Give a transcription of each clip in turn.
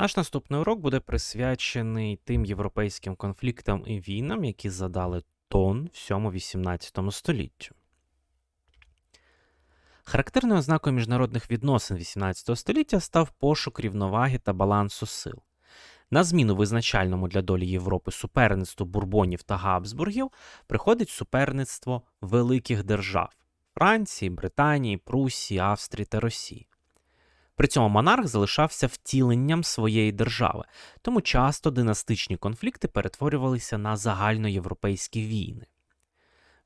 Наш наступний урок буде присвячений тим європейським конфліктам і війнам, які задали тон всьому 18 століттю. Характерною ознакою міжнародних відносин 18 століття став пошук рівноваги та балансу сил. На зміну визначальному для долі Європи суперництву бурбонів та Габсбургів приходить суперництво великих держав Франції, Британії, Прусії, Австрії та Росії. При цьому монарх залишався втіленням своєї держави, тому часто династичні конфлікти перетворювалися на загальноєвропейські війни.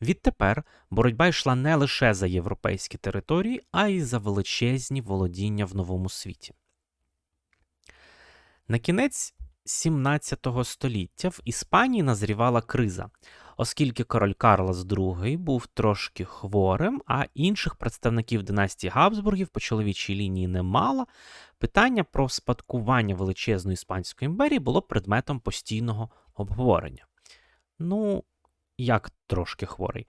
Відтепер боротьба йшла не лише за європейські території, а й за величезні володіння в новому світі. На кінець 17 століття в Іспанії назрівала криза, оскільки король Карлос II був трошки хворим, а інших представників династії Габсбургів по чоловічій лінії немало, питання про спадкування величезної іспанської імперії було предметом постійного обговорення. Ну, як трошки хворий.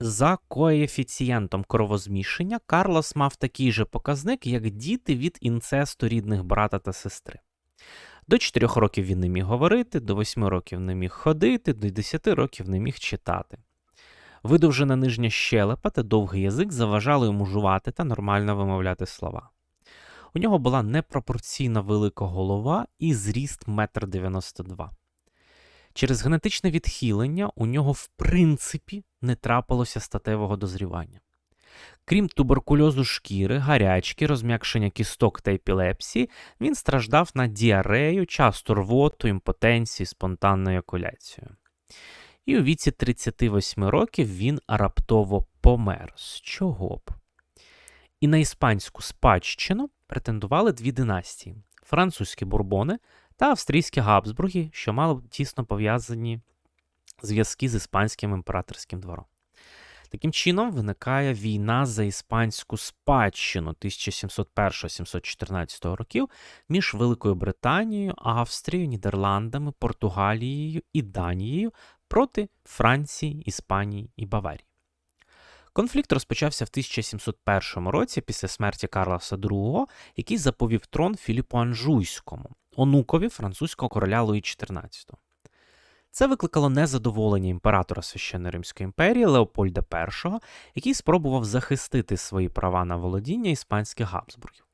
За коефіцієнтом кровозмішання Карлос мав такий же показник, як діти від інцесту рідних брата та сестри. До 4 років він не міг говорити, до 8 років не міг ходити, до 10 років не міг читати. Видовжена нижня щелепа та довгий язик заважали йому жувати та нормально вимовляти слова. У нього була непропорційно велика голова і зріст 1,92 м. Через генетичне відхилення у нього, в принципі, не трапилося статевого дозрівання. Крім туберкульозу шкіри, гарячки, розм'якшення кісток та епілепсії, він страждав на діарею, часту рвоту, імпотенцію, спонтанною екуляцією. І у віці 38 років він раптово помер. З чого б? І на іспанську спадщину претендували дві династії: французькі бурбони та австрійські Габсбурги, що мали тісно пов'язані зв'язки з іспанським імператорським двором. Таким чином виникає війна за іспанську спадщину 1701-714 років між Великою Британією, Австрією, Нідерландами, Португалією і Данією проти Франції, Іспанії і Баварії. Конфлікт розпочався в 1701 році після смерті Карлоса II, який заповів трон Філіпу Анжуйському, онукові французького короля Луї XIV. Це викликало незадоволення імператора Священної Римської імперії Леопольда І, який спробував захистити свої права на володіння іспанських Габсбургів.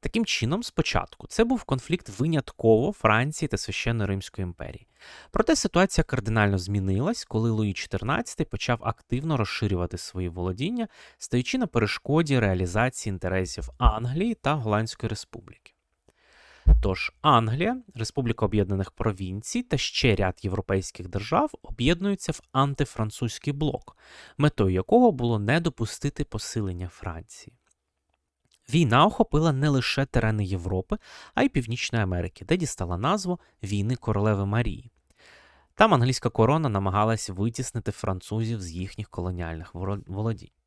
Таким чином, спочатку, це був конфлікт винятково Франції та Священної Римської імперії. Проте ситуація кардинально змінилась, коли Луї XIV почав активно розширювати свої володіння, стаючи на перешкоді реалізації інтересів Англії та Голландської Республіки. Тож Англія, Республіка Об'єднаних Провінцій та ще ряд європейських держав об'єднуються в антифранцузький блок, метою якого було не допустити посилення Франції. Війна охопила не лише терени Європи, а й Північної Америки, де дістала назву Війни Королеви Марії. Там англійська корона намагалась витіснити французів з їхніх колоніальних володінь.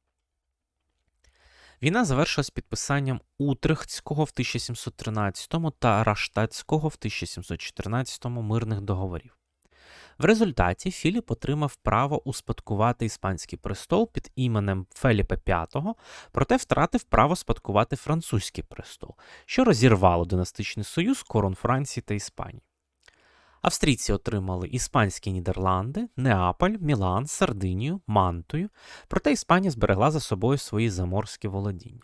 Війна завершилась підписанням Утрехтського в 1713 та Раштатського в 1714 мирних договорів. В результаті Філіп отримав право успадкувати іспанський престол під іменем Феліпа V, проте втратив право спадкувати французький престол, що розірвало династичний союз корон Франції та Іспанії. Австрійці отримали іспанські Нідерланди, Неаполь, Мілан, Сардинію, Мантую, проте Іспанія зберегла за собою свої заморські володіння.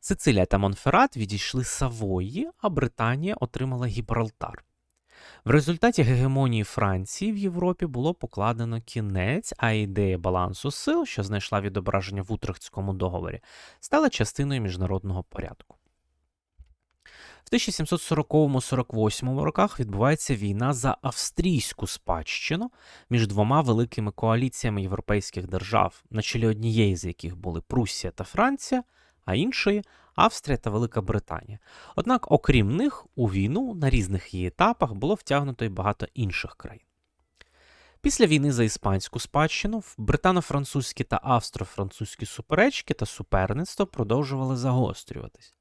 Сицилія та Монферат відійшли Савої, а Британія отримала Гібралтар. В результаті гегемонії Франції в Європі було покладено кінець, а ідея балансу сил, що знайшла відображення в Утрехтському договорі, стала частиною міжнародного порядку. В 1740-48 роках відбувається війна за австрійську спадщину між двома великими коаліціями європейських держав, на чолі однієї з яких були Пруссія та Франція, а іншої Австрія та Велика Британія. Однак, окрім них, у війну на різних її етапах було втягнуто й багато інших країн. Після війни за іспанську спадщину британо-французькі та австро-французькі суперечки та суперництво продовжували загострюватись.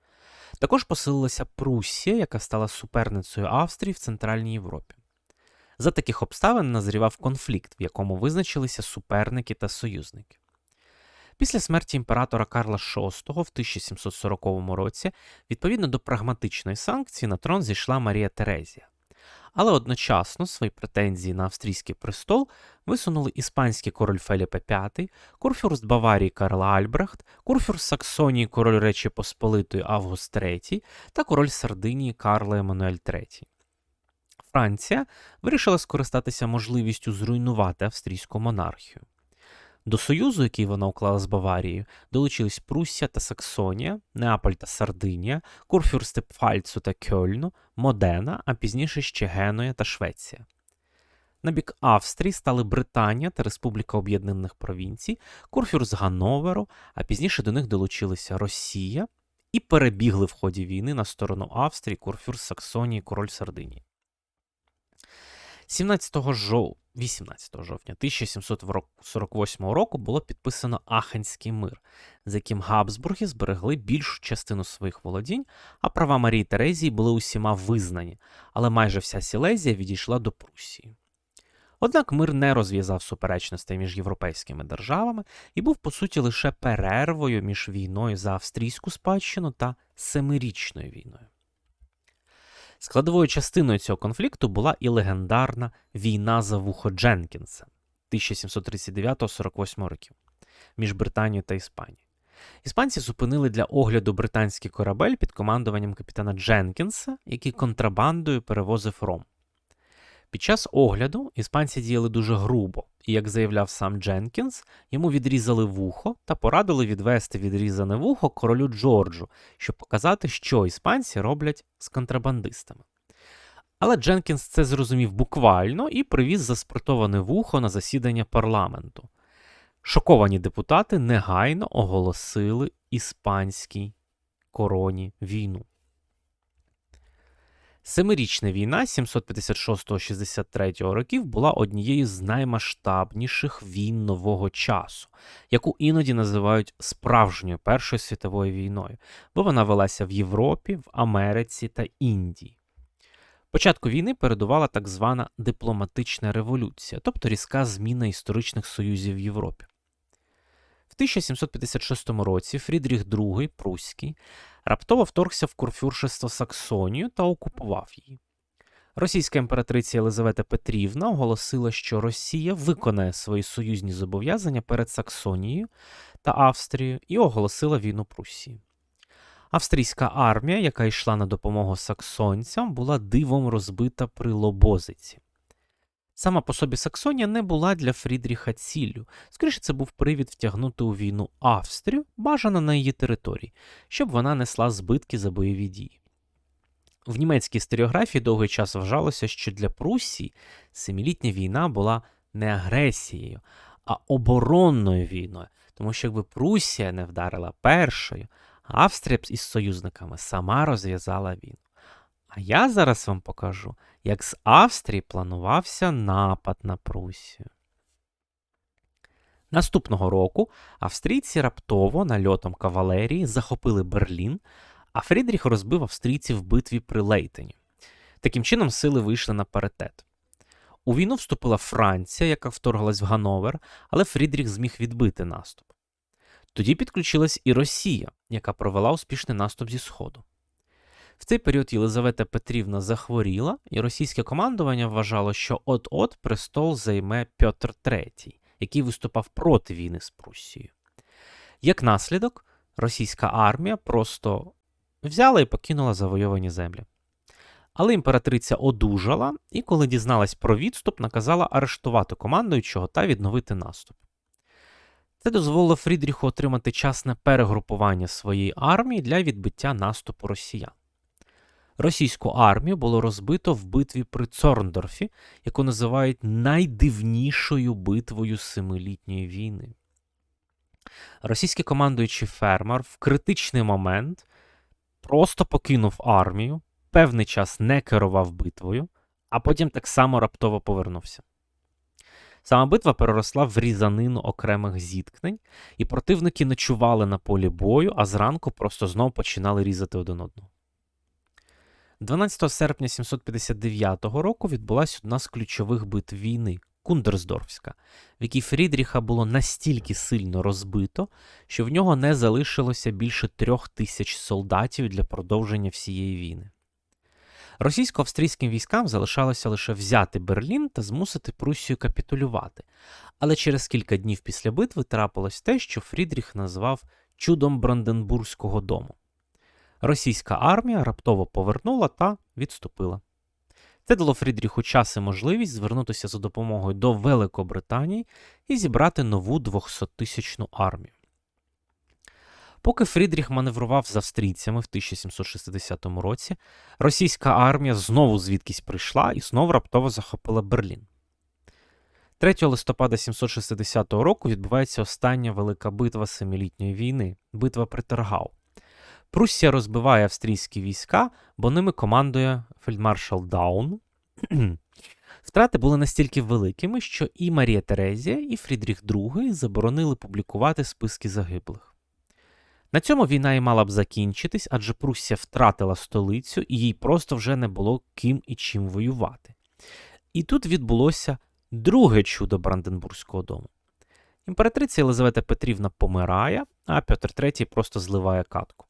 Також посилилася Пруссія, яка стала суперницею Австрії в Центральній Європі. За таких обставин назрівав конфлікт, в якому визначилися суперники та союзники. Після смерті імператора Карла VI в 1740 році, відповідно до прагматичної санкції, на трон зійшла Марія Терезія. Але одночасно свої претензії на австрійський престол висунули іспанський король Феліпе V, курфюрст Баварії Карл Альбрехт, курфюрст Саксонії король Речі Посполитої Август III та король Сардинії Карл Еммануель III. Франція вирішила скористатися можливістю зруйнувати австрійську монархію. До союзу, який вона уклала з Баварією, долучились Пруссія та Саксонія, Неаполь та Сардинія, Курфюрсти Пфальцу та Кьольну, Модена, а пізніше ще Генуя та Швеція. На бік Австрії стали Британія та Республіка Об'єднаних Провінцій, Курфюрст Ганноверу, а пізніше до них долучилися Росія і перебігли в ході війни на сторону Австрії, Курфюрст Саксонії, Король Сардинії. 17 жов... 18 жовтня 1748 року було підписано Ахенський мир, за яким Габсбурги зберегли більшу частину своїх володінь, а права Марії Терезії були усіма визнані, але майже вся Сілезія відійшла до Прусії. Однак мир не розв'язав суперечностей між європейськими державами і був, по суті, лише перервою між війною за австрійську спадщину та семирічною війною. Складовою частиною цього конфлікту була і легендарна війна за вухо Дженкінса 1739-48 років між Британією та Іспанією. Іспанці зупинили для огляду британський корабель під командуванням капітана Дженкінса, який контрабандою перевозив ром. Під час огляду іспанці діяли дуже грубо, і, як заявляв сам Дженкінс, йому відрізали вухо та порадили відвести відрізане вухо королю Джорджу, щоб показати, що іспанці роблять з контрабандистами. Але Дженкінс це зрозумів буквально і привіз заспортоване вухо на засідання парламенту. Шоковані депутати негайно оголосили іспанській короні війну. Семирічна війна 756-63 років була однією з наймасштабніших війн нового часу, яку іноді називають справжньою Першою світовою війною, бо вона велася в Європі, в Америці та Індії. Початку війни передувала так звана дипломатична революція, тобто різка зміна історичних союзів в Європі. В 1756 році Фрідріх II Пруський раптово вторгся в курфюршество Саксонію та окупував її. Російська імператриця Єлизавета Петрівна оголосила, що Росія виконає свої союзні зобов'язання перед Саксонією та Австрією і оголосила війну Прусії. Австрійська армія, яка йшла на допомогу саксонцям, була дивом розбита при Лобозиці. Сама по собі Саксонія не була для Фрідріха ціллю. Скоріше, це був привід втягнути у війну Австрію, бажано на її території, щоб вона несла збитки за бойові дії. В німецькій стереографії довгий час вважалося, що для Прусії семилітня війна була не агресією, а оборонною війною, тому що якби Прусія не вдарила першою, Австрія б із союзниками сама розв'язала війну. А я зараз вам покажу, як з Австрії планувався напад на Прусію. Наступного року австрійці раптово нальотом кавалерії захопили Берлін, а Фрідріх розбив австрійців в битві при Лейтені. Таким чином, сили вийшли на паритет. У війну вступила Франція, яка вторглась в Гановер, але Фрідріх зміг відбити наступ. Тоді підключилась і Росія, яка провела успішний наступ зі Сходу. В цей період Єлизавета Петрівна захворіла, і російське командування вважало, що от-от престол займе Петр III, який виступав проти війни з Пруссією. Як наслідок, російська армія просто взяла і покинула завойовані землі. Але імператриця одужала і, коли дізналась про відступ, наказала арештувати командуючого та відновити наступ. Це дозволило Фрідріху отримати час на перегрупування своєї армії для відбиття наступу росіян. Російську армію було розбито в битві при Цорндорфі, яку називають найдивнішою битвою Семилітньої війни. Російський командуючий фермер в критичний момент просто покинув армію, певний час не керував битвою, а потім так само раптово повернувся. Сама битва переросла в різанину окремих зіткнень, і противники ночували на полі бою, а зранку просто знов починали різати один одного. 12 серпня 759 року відбулася одна з ключових битв війни Кундерсдорфська, в якій Фрідріха було настільки сильно розбито, що в нього не залишилося більше трьох тисяч солдатів для продовження всієї війни. Російсько-австрійським військам залишалося лише взяти Берлін та змусити Пруссію капітулювати. Але через кілька днів після битви трапилось те, що Фрідріх назвав чудом Бранденбурзького дому. Російська армія раптово повернула та відступила. Це дало Фрідріху час і можливість звернутися за допомогою до Великобританії і зібрати нову 200-тисячну армію. Поки Фрідріх маневрував з австрійцями в 1760 році, російська армія знову звідкись прийшла і знову раптово захопила Берлін. 3 листопада 760 року відбувається остання велика битва Семилітньої війни битва при Тергау. Пруссія розбиває австрійські війська, бо ними командує фельдмаршал Даун. Втрати були настільки великими, що і Марія Терезія, і Фрідріх II заборонили публікувати списки загиблих. На цьому війна і мала б закінчитись, адже Пруссія втратила столицю і їй просто вже не було ким і чим воювати. І тут відбулося друге чудо Бранденбурзького дому. Імператриця Єлизавета Петрівна помирає, а Петр III просто зливає катку.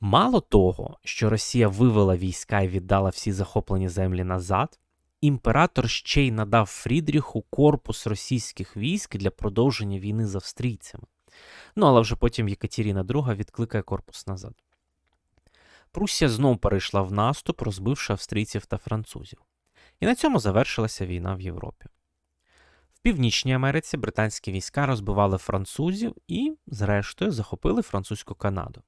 Мало того, що Росія вивела війська і віддала всі захоплені землі назад, імператор ще й надав Фрідріху корпус російських військ для продовження війни з австрійцями. Ну, але вже потім Єкатеріна II відкликає корпус назад. Пруссія знов перейшла в наступ, розбивши австрійців та французів. І на цьому завершилася війна в Європі. В Північній Америці британські війська розбивали французів і, зрештою, захопили французьку Канаду.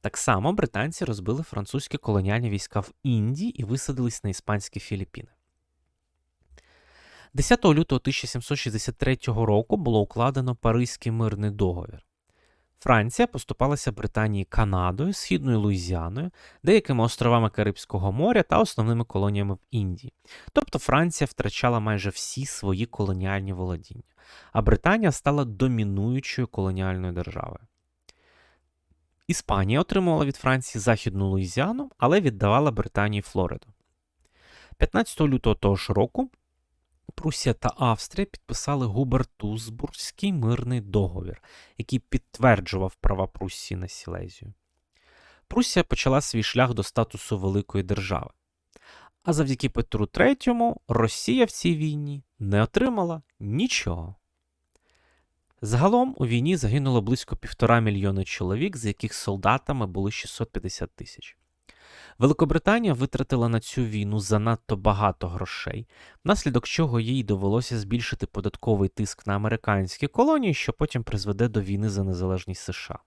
Так само британці розбили французькі колоніальні війська в Індії і висадились на іспанські Філіппіни. 10 лютого 1763 року було укладено Паризький мирний договір. Франція поступалася Британії Канадою, Східною Луїзіаною, деякими островами Карибського моря та основними колоніями в Індії. Тобто Франція втрачала майже всі свої колоніальні володіння, а Британія стала домінуючою колоніальною державою. Іспанія отримувала від Франції Західну Луїзіану, але віддавала Британії Флориду. 15 лютого того ж року Прусія та Австрія підписали Губертузбурзький мирний договір, який підтверджував права Пруссії на Сілезію. Прусія почала свій шлях до статусу великої держави. А завдяки Петру III Росія в цій війні не отримала нічого. Загалом у війні загинуло близько півтора мільйони чоловік, з яких солдатами були 650 тисяч. Великобританія витратила на цю війну занадто багато грошей, внаслідок чого їй довелося збільшити податковий тиск на американські колонії, що потім призведе до війни за незалежність США.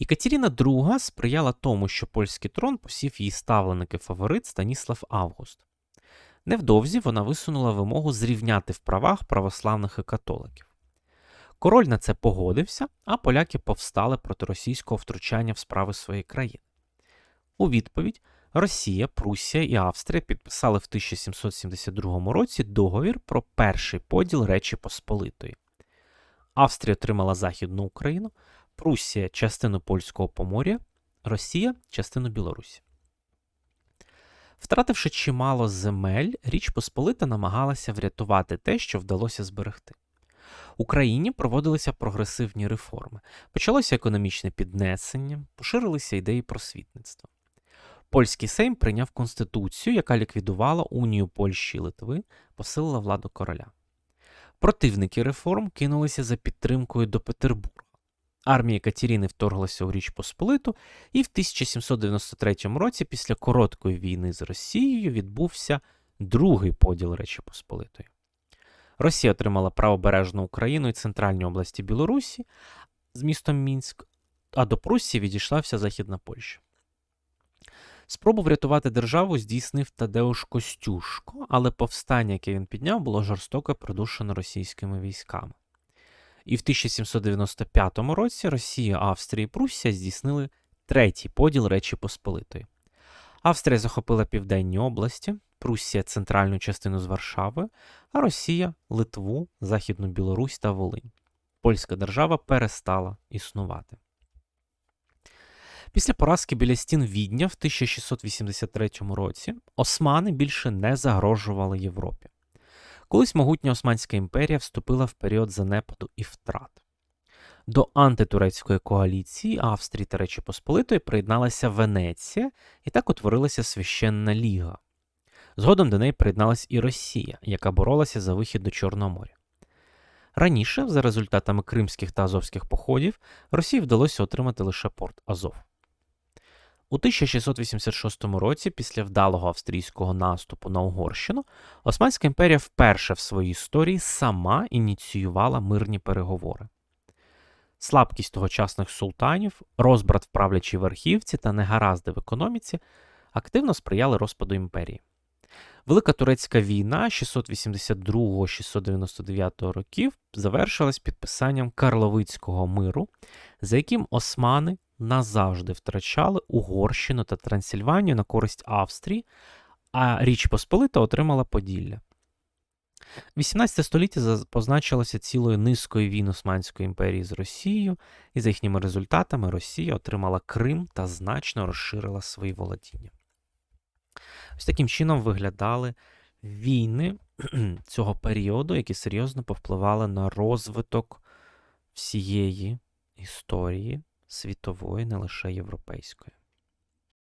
Екатерина II сприяла тому, що польський трон посів її ставленики фаворит Станіслав Август. Невдовзі вона висунула вимогу зрівняти в правах православних і католиків. Король на це погодився, а поляки повстали проти російського втручання в справи своєї країни. У відповідь Росія, Пруссія і Австрія підписали в 1772 році договір про перший поділ Речі Посполитої. Австрія отримала Західну Україну, Пруссія частину Польського Помор'я, Росія частину Білорусі. Втративши чимало земель, Річ Посполита намагалася врятувати те, що вдалося зберегти. Україні проводилися прогресивні реформи, почалося економічне піднесення, поширилися ідеї просвітництва. Польський Сейм прийняв конституцію, яка ліквідувала унію Польщі і Литви, посилила владу короля. Противники реформ кинулися за підтримкою до Петербурга. Армія Катеріни вторглася у Річ Посполиту, і в 1793 році, після короткої війни з Росією, відбувся другий поділ Речі Посполитої. Росія отримала правобережну Україну і центральні області Білорусі з містом Мінськ, а до Пруссії відійшла вся Західна Польща. Спробу врятувати державу здійснив Тадеуш Костюшко, але повстання, яке він підняв, було жорстоко придушено російськими військами. І в 1795 році Росія, Австрія і Пруссія здійснили третій поділ Речі Посполитої. Австрія захопила південні області, Пруссія центральну частину з Варшави, а Росія Литву, Західну Білорусь та Волинь. Польська держава перестала існувати. Після поразки біля стін Відня в 1683 році османи більше не загрожували Європі. Колись могутня Османська імперія вступила в період занепаду і втрат. До антитурецької коаліції Австрії та Речі Посполитої приєдналася Венеція, і так утворилася священна ліга. Згодом до неї приєдналась і Росія, яка боролася за вихід до Чорного моря. Раніше, за результатами кримських та азовських походів, Росії вдалося отримати лише порт Азов. У 1686 році, після вдалого австрійського наступу на Угорщину, Османська імперія вперше в своїй історії сама ініціювала мирні переговори. Слабкість тогочасних султанів, розбрат в правлячій верхівці та негаразди в економіці активно сприяли розпаду імперії. Велика турецька війна 682-699 років завершилась підписанням Карловицького миру, за яким османи назавжди втрачали Угорщину та Трансильванію на користь Австрії, а Річ Посполита отримала Поділля. 18 століття позначилося цілою низкою війн Османської імперії з Росією, і за їхніми результатами Росія отримала Крим та значно розширила свої володіння. Ось таким чином виглядали війни цього періоду, які серйозно повпливали на розвиток всієї історії світової, не лише європейської.